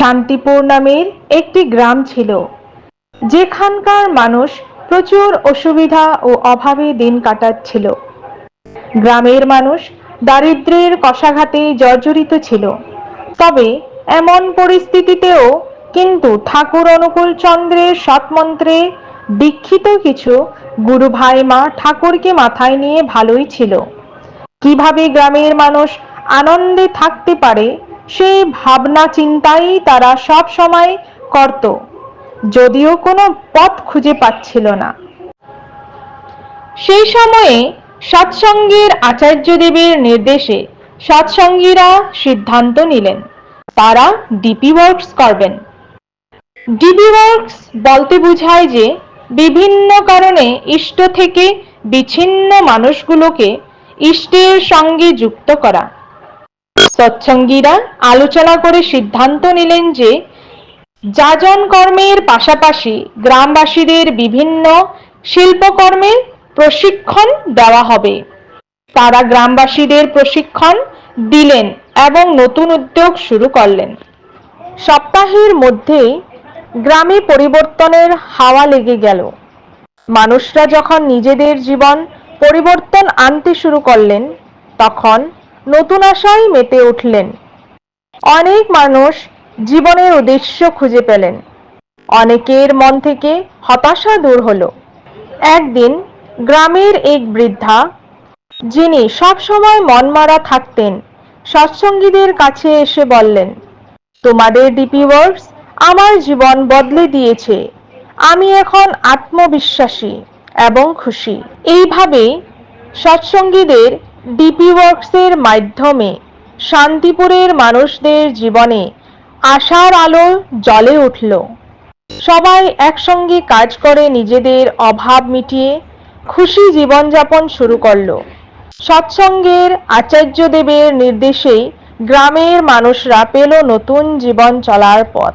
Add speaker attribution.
Speaker 1: শান্তিপুর নামের একটি গ্রাম ছিল। যেখানকার মানুষ প্রচুর অসুবিধা ও অভাবে দিন কাটাচ্ছিল। গ্রামের মানুষ দারিদ্র্যের কষাঘাতে জর্জরিত ছিল। তবে এমন পরিস্থিতিতেও কিন্তু ঠাকুর অনুকূল চন্দ্রের সৎমন্ত্রে দীক্ষিত কিছু গুরু ভাই মা ঠাকুরকে মাথায় নিয়ে ভালোই ছিল। কীভাবে গ্রামের মানুষ আনন্দে থাকতে পারে সেই ভাবনা চিন্তাই তারা সব সময় করত, যদিও কোনো পথ খুঁজে পাচ্ছিল না। সেই সময়ে সৎসঙ্গের আচার্যদেবের নির্দেশে সৎসঙ্গীরা সিদ্ধান্ত নিলেন, তারা ডিপি ওয়ার্কস করবেন। ডিপি ওয়ার্কস বলতে বোঝায় যে বিভিন্ন কারণে ইষ্ট থেকে বিচ্ছিন্ন মানুষগুলোকে ইষ্টের সঙ্গে যুক্ত করা। সৎসঙ্গীরা আলোচনা করে সিদ্ধান্ত নিলেন যে যাজন কর্মের পাশাপাশি গ্রামবাসীদের বিভিন্ন শিল্পকর্মের প্রশিক্ষণ দেওয়া হবে। তারা গ্রামবাসীদের প্রশিক্ষণ দিলেন এবং নতুন উদ্যোগ শুরু করলেন। সপ্তাহের মধ্যেই গ্রামে পরিবর্তনের হাওয়া লেগে গেল। মানুষরা যখন নিজেদের জীবন পরিবর্তন আনতে শুরু করলেন, তখন নতুন আশায় মেতে উঠলেন। অনেক মানুষ জীবনের উদ্দেশ্য খুঁজে পেলেন। অনেকের মন থেকে হতাশা দূর হলো। একদিন গ্রামের এক বৃদ্ধা, যিনি সবসময় মনমারা থাকতেন, সৎসঙ্গীদের কাছে এসে বললেন, তোমাদের ডিপি ওয়ার্কস আমার জীবন বদলে দিয়েছে। আমি এখন আত্মবিশ্বাসী এবং খুশি। এইভাবে সৎসঙ্গীদের ডিপি ওয়ার্কসের মাধ্যমে শান্তিপুরের মানুষদের জীবনে আশার আলো জ্বলে উঠল। সবাই একসঙ্গে কাজ করে নিজেদের অভাব মিটিয়ে খুশি জীবনযাপন শুরু করল। সৎসঙ্গের আচার্যদেবের নির্দেশেই গ্রামের মানুষরা পেল নতুন জীবন চলার পথ।